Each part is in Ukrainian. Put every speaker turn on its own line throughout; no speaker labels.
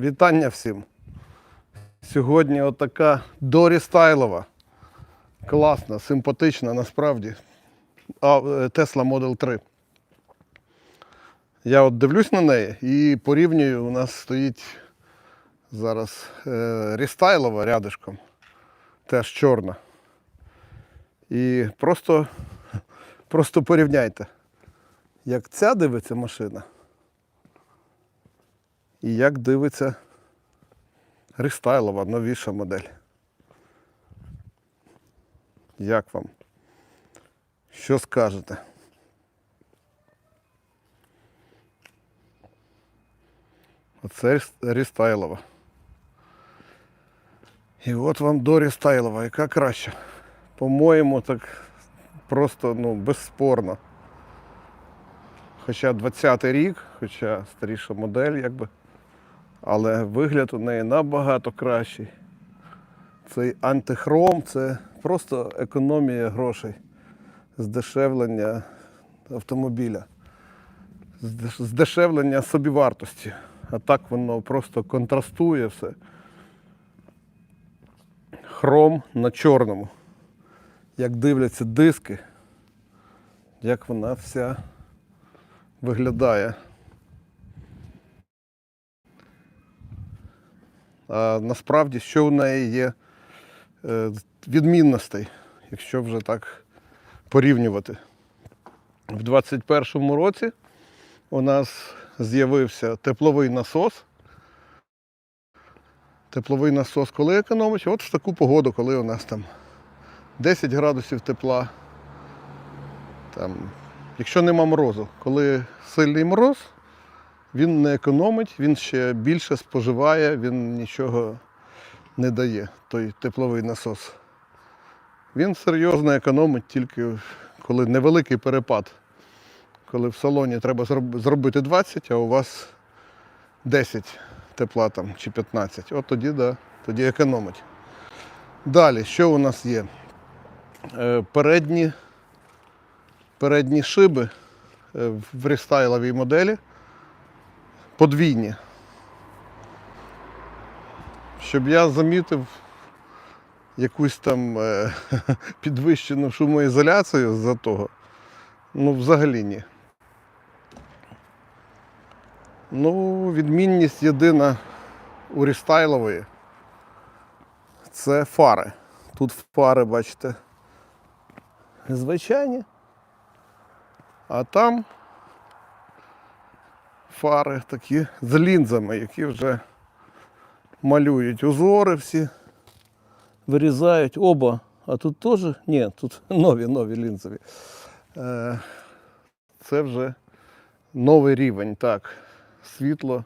Вітання всім. Сьогодні отака Дорі Стайлова. Класна, симпатична насправді. А, е, Tesla Model 3. Я от дивлюсь на неї і порівнюю, у нас стоїть зараз е, рестайлова рядишком. Теж чорна. І просто, просто порівняйте, як ця дивиться машина. І як дивиться рестайлова, новіша модель. Як вам? Що скажете? Оце рес- рестайлова. І от вам до рестайлова, яка краща. По-моєму, так просто ну, безспорно. Хоча 20-й рік, хоча старіша модель, якби. Але вигляд у неї набагато кращий. Цей антихром це просто економія грошей, здешевлення автомобіля, здеш- здешевлення собівартості. А так воно просто контрастує все. Хром на чорному. Як дивляться диски, як вона вся виглядає. Насправді, що в неї є е, відмінностей, якщо вже так порівнювати. В 2021 році у нас з'явився тепловий насос. Тепловий насос коли економить? От в таку погоду, коли у нас там 10 градусів тепла. Там, якщо нема морозу, коли сильний мороз, він не економить, він ще більше споживає, він нічого не дає, той тепловий насос. Він серйозно економить тільки коли невеликий перепад. Коли в салоні треба зробити 20, а у вас 10 тепла там, чи 15. От тоді, да, тоді економить. Далі, що у нас є? Е, передні, передні шиби е, в рестайловій моделі подвійні. Щоб я замітив якусь там е, підвищену шумоізоляцію з-за того, ну взагалі ні. Ну, відмінність єдина у рестайлової це фари. Тут фари, бачите, звичайні. А там фари такі з лінзами, які вже малюють узори всі, вирізають оба. А тут теж? Ні, тут нові нові лінзові. Е, Це вже новий рівень, так. Світло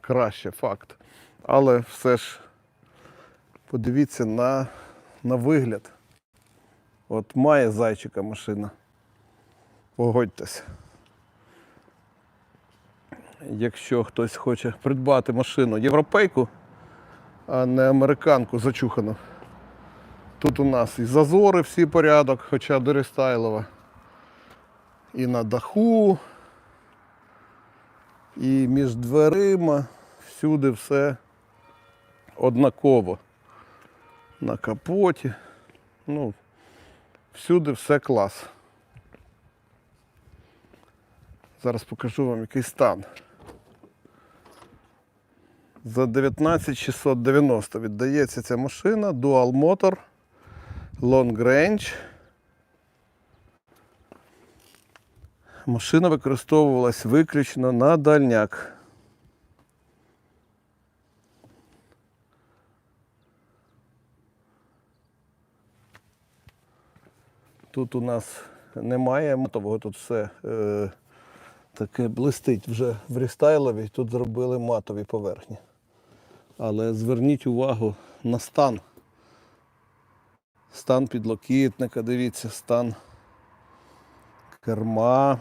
краще, факт. Але все ж подивіться на, на вигляд. От має зайчика машина. Погодьтесь. Якщо хтось хоче придбати машину європейку, а не американку зачухану. Тут у нас і зазори всі порядок, хоча до рестайлова. І на даху, і між дверима, всюди все однаково. На капоті. Ну, всюди все клас. Зараз покажу вам який стан. За 19690 віддається ця машина Dual Motor Long Range. Машина використовувалась виключно на дальняк. Тут у нас немає матового, тут все е, таке блистить вже в рестайлові, тут зробили матові поверхні. Але зверніть увагу на стан. Стан підлокітника, дивіться, стан керма.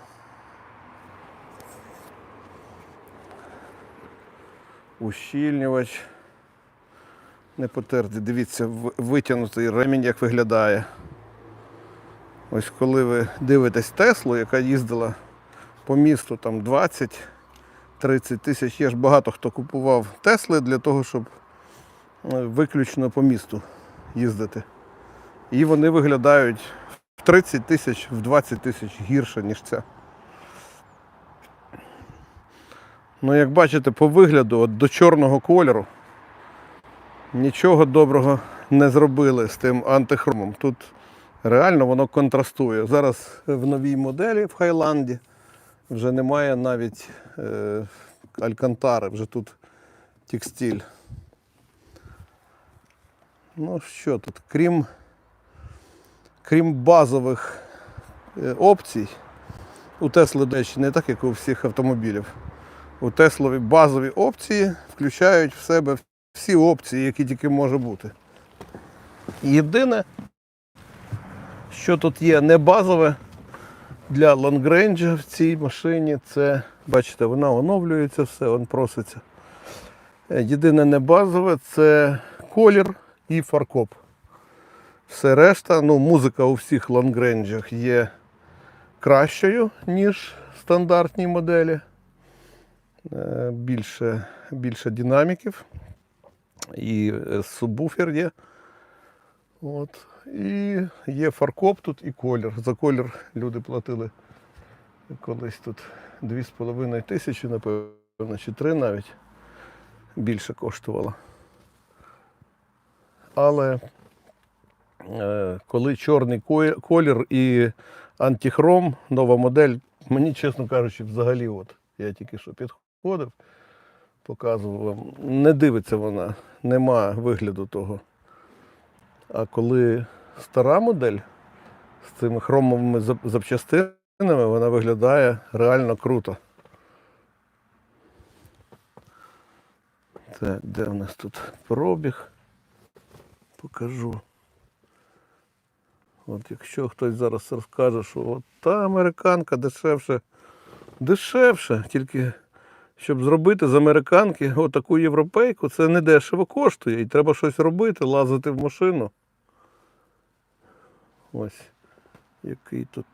Ущільнювач. Не потерти. Дивіться, витягнутий ремінь як виглядає. Ось коли ви дивитесь Теслу, яка їздила по місту там 20 30 тисяч. Є ж багато хто купував Тесли для того, щоб е, виключно по місту їздити. І вони виглядають в 30 тисяч, в 20 тисяч гірше, ніж ця. Ну, як бачите, по вигляду от до чорного кольору нічого доброго не зробили з тим антихромом. Тут реально воно контрастує. Зараз в новій моделі в Хайланді вже немає навіть е, алькантари, вже тут текстиль. Ну що тут, крім, крім базових е, опцій, у Тесли, речі, не так, як у всіх автомобілів. У Теслові базові опції включають в себе всі опції, які тільки може бути. Єдине, що тут є не базове для лонгрейнджа в цій машині, це, бачите, вона оновлюється, все, він проситься. Е, Єдине не базове це колір і фаркоп. Все решта, ну, музика у всіх лонгрейнджах є кращою, ніж в стандартній моделі. Е, Більше, більше динаміків. І е, субвуфер є. От. І є фаркоп тут і колір. За колір люди платили колись тут 2,5 тисячі, напевно, чи 3 навіть більше коштувало. Але е, коли чорний колір і антихром, нова модель, мені, чесно кажучи, взагалі, от я тільки що підходив, показував вам, не дивиться вона, нема вигляду того. А коли стара модель з цими хромовими запчастинами, вона виглядає реально круто. Так, де у нас тут пробіг? Покажу. От якщо хтось зараз розкаже, що от та американка дешевше, дешевше, тільки щоб зробити з американки отаку європейку, це не дешево коштує. І треба щось робити, лазити в машину. Ось який тут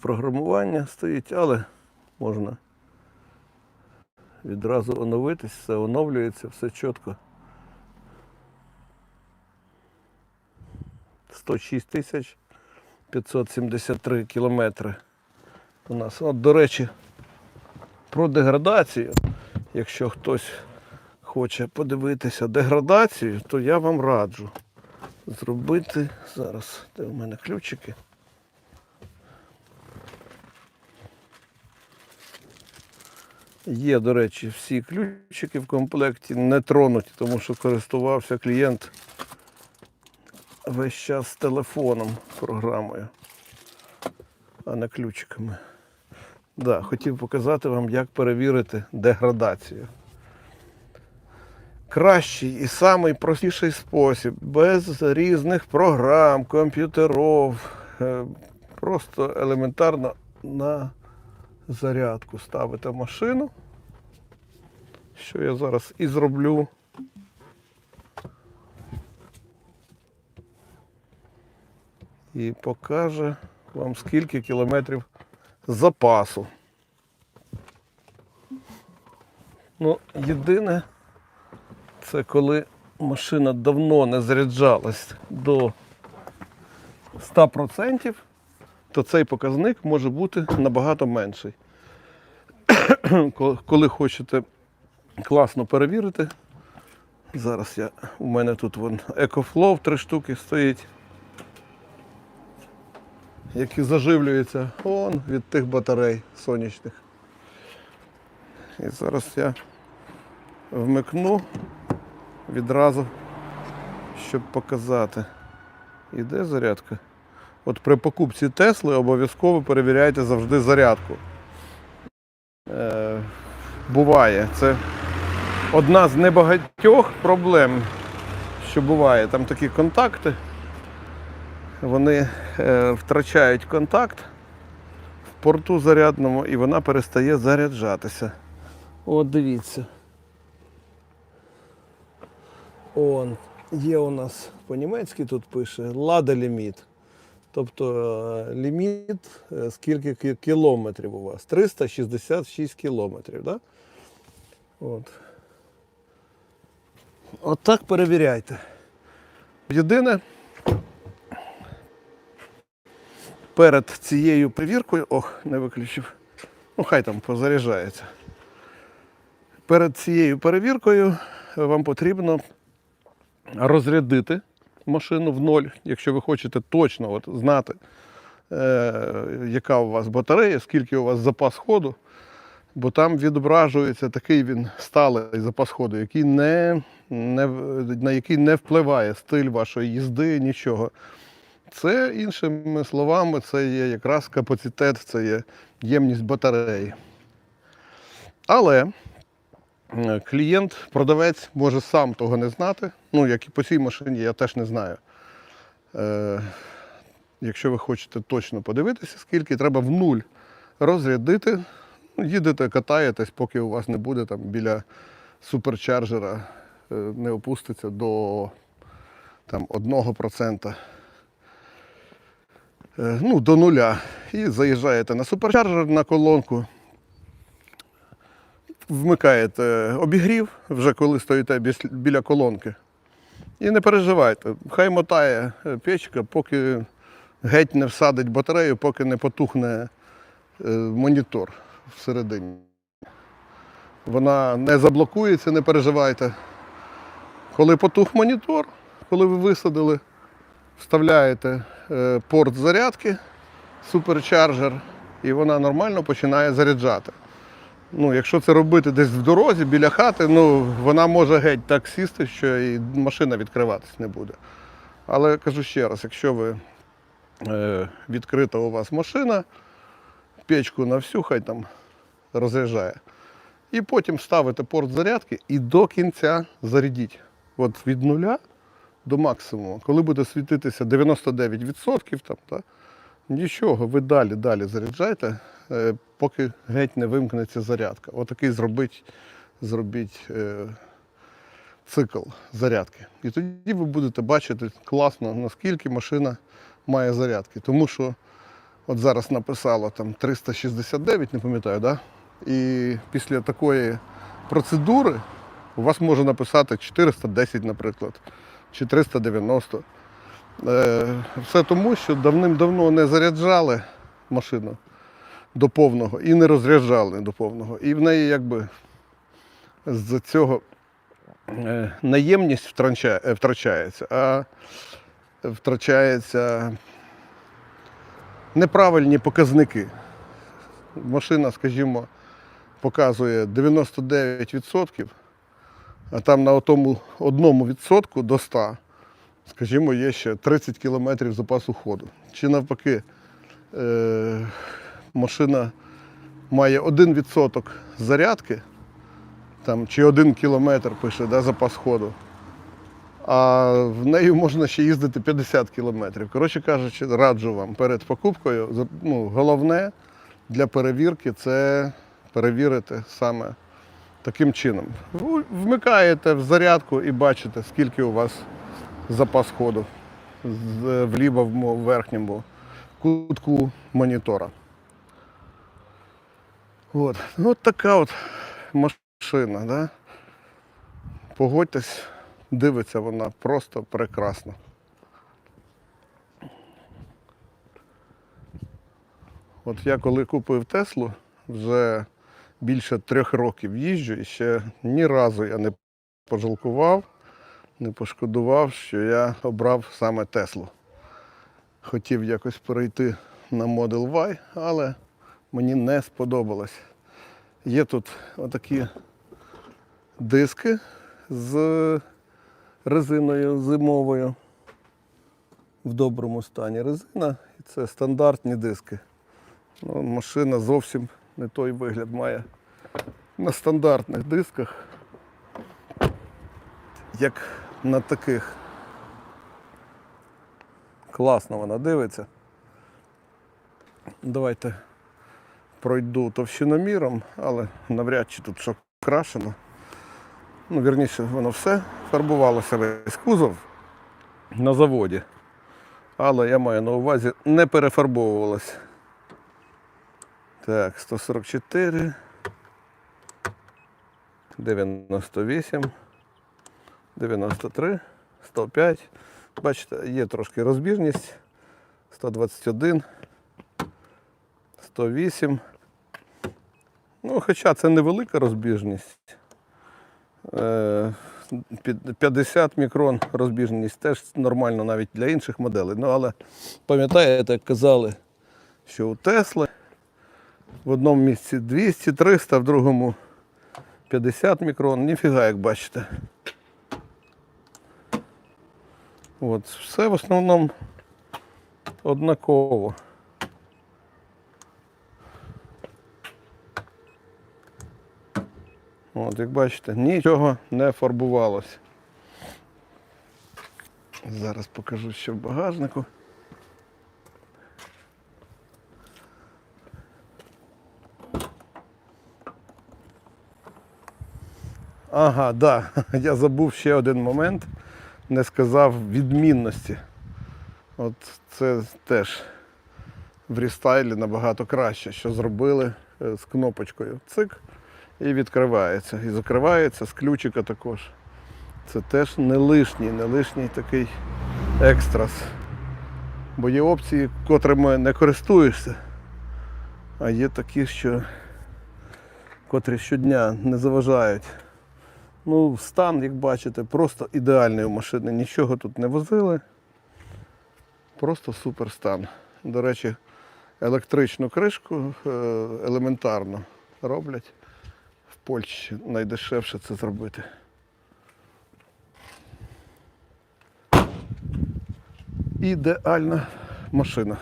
програмування стоїть, але можна відразу оновитись, все оновлюється, все чітко. 106 тисяч 573 кілометри у нас. От, до речі, про деградацію. Якщо хтось хоче подивитися деградацію, то я вам раджу зробити зараз. Де в мене ключики? Є, до речі, всі ключики в комплекті не тронуті, тому що користувався клієнт весь час телефоном програмою, а не ключиками. Да, хотів показати вам, як перевірити деградацію. Кращий і самий простіший спосіб, без різних програм, комп'ютерів, е, просто елементарно на зарядку ставите машину, що я зараз і зроблю. І покаже вам скільки кілометрів запасу. Ну, єдине, це коли машина давно не заряджалась до 100%, то цей показник може бути набагато менший. Коли хочете класно перевірити, зараз я, у мене тут вон EcoFlow три штуки стоїть, які заживлюються он, від тих батарей сонячних. І зараз я вмикну відразу, щоб показати. Іде зарядка. От при покупці Тесли обов'язково перевіряйте завжди зарядку. Е, буває. Це одна з небагатьох проблем, що буває. Там такі контакти. Вони е, втрачають контакт в порту зарядному і вона перестає заряджатися. От дивіться. Он, є у нас по-німецьки тут пише Лада ліміт. Тобто е, ліміт, е, скільки кілометрів у вас? 366 кілометрів, да? От. От так перевіряйте. Єдине, перед цією перевіркою, ох, не виключив. Ну, хай там позаряджається. Перед цією перевіркою вам потрібно розрядити машину в ноль, якщо ви хочете точно от, знати, е, яка у вас батарея, скільки у вас запас ходу, бо там відображується такий він сталий запас ходу, який не, не, на який не впливає стиль вашої їзди, нічого. Це, іншими словами, це є якраз капацитет, це є ємність батареї. Але е, клієнт, продавець може сам того не знати. Ну, як і по цій машині, я теж не знаю. Е, якщо ви хочете точно подивитися, скільки треба в нуль розрядити, ну, їдете, катаєтесь, поки у вас не буде там біля суперчарджера, е, не опуститься до там, 1%. Е, ну, до нуля. І заїжджаєте на суперчарджер на колонку, вмикаєте обігрів, вже коли стоїте біля колонки. І не переживайте, хай мотає е, печка, поки геть не всадить батарею, поки не потухне е, монітор всередині. Вона не заблокується, не переживайте. Коли потух монітор, коли ви висадили, вставляєте е, порт зарядки, суперчарджер, і вона нормально починає заряджати. Ну, якщо це робити десь в дорозі, біля хати, ну, вона може геть так сісти, що і машина відкриватись не буде. Але кажу ще раз, якщо ви е, відкрита у вас машина, печку на всю, хай там розряджає. І потім ставите порт зарядки і до кінця зарядіть. От від нуля до максимуму. Коли буде світитися 99%, там, та, нічого, ви далі, далі заряджайте, е, поки геть не вимкнеться зарядка. Отакий зробіть, зробіть е, цикл зарядки. І тоді ви будете бачити класно, наскільки машина має зарядки. Тому що от зараз написало там 369, не пам'ятаю, да? і після такої процедури у вас може написати 410, наприклад, чи 390. Е, Все тому, що давним-давно не заряджали машину до повного і не розряджали до повного. І в неї якби з цього е, наємність е, втрачається, а втрачаються неправильні показники. Машина, скажімо, показує 99%, а там на тому одному відсотку до 100, скажімо, є ще 30 кілометрів запасу ходу. Чи навпаки, е, машина має 1% зарядки, там, чи 1 кілометр пише да, запас ходу, а в нею можна ще їздити 50 кілометрів. Коротше кажучи, раджу вам перед покупкою. Ну, головне для перевірки це перевірити саме таким чином. Вмикаєте в зарядку і бачите, скільки у вас запас ходу з- в лівому верхньому кутку монітора. От. Ну, от така от машина. Да? Погодьтесь, дивиться вона просто прекрасно. От я коли купив Теслу, вже більше трьох років їжджу і ще ні разу я не пожалкував, не пошкодував, що я обрав саме Теслу. Хотів якось перейти на Model Y, але мені не сподобалось. Є тут отакі диски з резиною зимовою в доброму стані резина. І це стандартні диски. Ну, машина зовсім не той вигляд має на стандартних дисках, як на таких. Класно вона дивиться. Давайте пройду товщиноміром, але навряд чи тут що крашено. Ну, вірніше, воно все фарбувалося весь кузов на заводі. Але я маю на увазі не перефарбовувалась. Так, 144. 98. 93. 105. Бачите, є трошки розбіжність. 121. 108. Ну, хоча це невелика розбіжність. Е, 50 мікрон розбіжність теж нормально навіть для інших моделей. Ну, але пам'ятаєте, як казали, що у Тесли в одному місці 200-300, в другому 50 мікрон. Ніфіга, як бачите. От, все в основному однаково. От, як бачите, нічого не фарбувалося. Зараз покажу, що в багажнику. Ага, да. Я забув ще один момент, не сказав відмінності. От це теж в рестайлі набагато краще, що зробили е, з кнопочкою цик і відкривається. І закривається з ключика також. Це теж не лишній, не лишній такий екстрас. Бо є опції, котрими не користуєшся, а є такі, що котрі щодня не заважають. Ну, стан, як бачите, просто ідеальний у машини. Нічого тут не возили. Просто супер стан. До речі, електричну кришку е, елементарно роблять. Польщі найдешевше це зробити. Ідеальна машина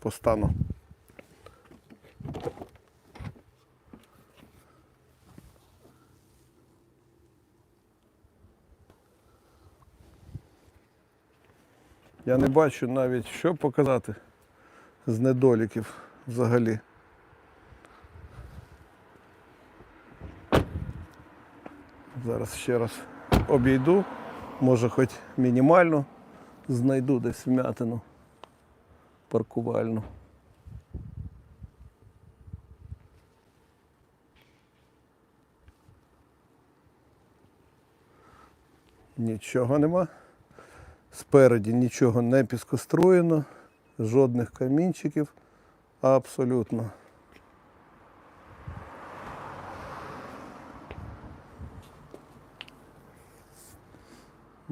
по стану. Я не бачу навіть, що показати з недоліків взагалі. Зараз ще раз обійду, може хоч мінімально знайду десь вмятину паркувальну. Нічого нема. Спереді нічого не піскоструєно, жодних камінчиків. Абсолютно.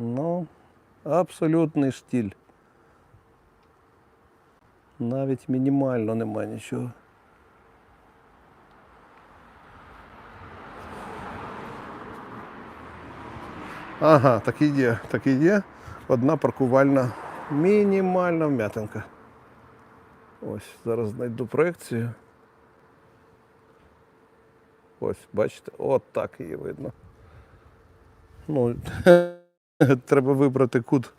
Ну, абсолютний штіль. Навіть мінімально нема нічого. Ага, так і є, так і є. Одна паркувальна мінімальна вм'ятинка. Ось, зараз знайду проекцію. Ось, бачите, от так її видно. Ну, треба вибрати кут,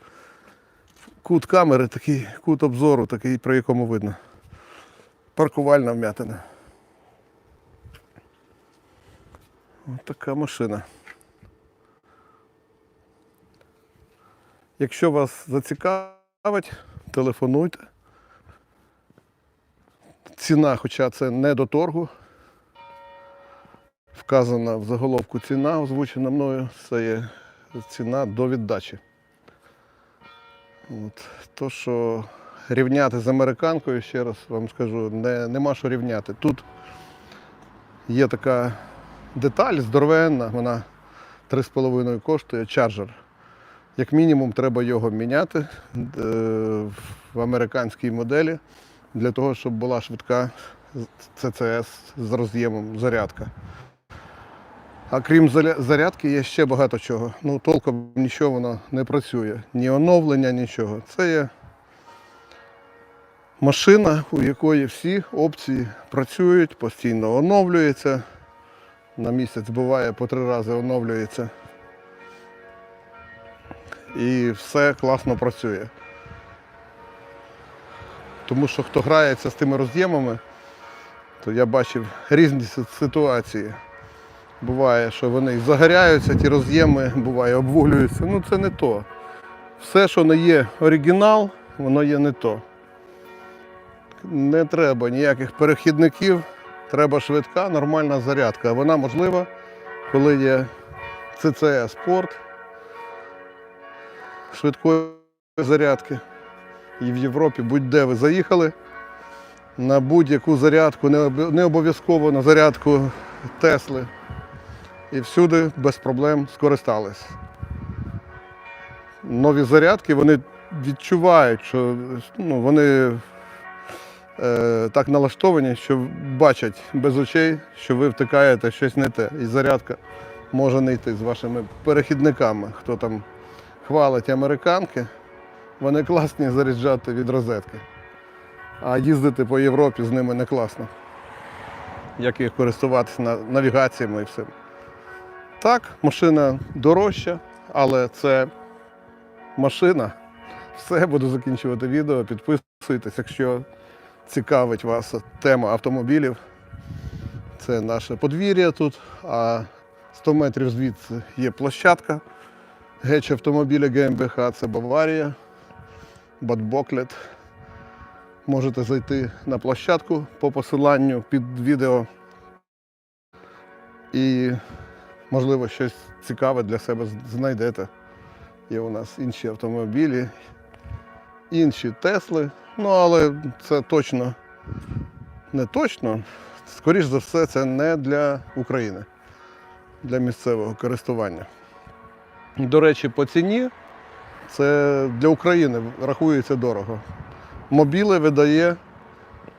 кут камери, такий кут обзору, такий, про якому видно. Паркувальна вм'ятина. Ось така машина. Якщо вас зацікавить, телефонуйте. Ціна, хоча це не до торгу. Вказана в заголовку ціна, озвучена мною, це є ціна до віддачі. От. То, що рівняти з американкою, ще раз вам скажу, не, нема що рівняти. Тут є така деталь здоровенна, вона 3,5 коштує чарджер. Як мінімум, треба його міняти е, в американській моделі для того, щоб була швидка CCS з роз'ємом зарядка. А крім зарядки, є ще багато чого. Ну, толком нічого воно не працює. Ні оновлення, нічого. Це є машина, у якої всі опції працюють, постійно оновлюється. На місяць буває по три рази оновлюється і все класно працює. Тому що хто грається з тими роз'ємами, то я бачив різні ситуації. Буває, що вони загоряються, ті роз'єми, буває, обвуглюються. Ну це не то. Все, що не є оригінал, воно є не то. Не треба ніяких перехідників, треба швидка, нормальна зарядка. Вона можлива, коли є CCE Sport, швидкої зарядки. І в Європі будь-де ви заїхали на будь-яку зарядку, не обов'язково на зарядку Тесли. І всюди без проблем скористались. Нові зарядки вони відчувають, що ну, вони е, так налаштовані, що бачать без очей, що ви втикаєте щось не те. І зарядка може не йти з вашими перехідниками. Хто там хвалить американки, вони класні заряджати від розетки. А їздити по Європі з ними не класно. Як їх користуватися навігаціями і все. Так, машина дорожча, але це машина. Все, буду закінчувати відео. Підписуйтесь, якщо цікавить вас тема автомобілів. Це наше подвір'я тут, а 100 метрів звідси є площадка. Геч автомобіля ГМБХ це Баварія, Бадбоклет. Можете зайти на площадку по посиланню під відео і, можливо, щось цікаве для себе знайдете. Є у нас інші автомобілі, інші Тесли. Ну, але це точно не точно. Скоріш за все, це не для України, для місцевого користування. До речі, по ціні це для України рахується дорого. Мобіле видає,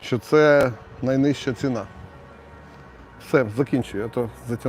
що це найнижча ціна. Все, закінчую, а то затягнув.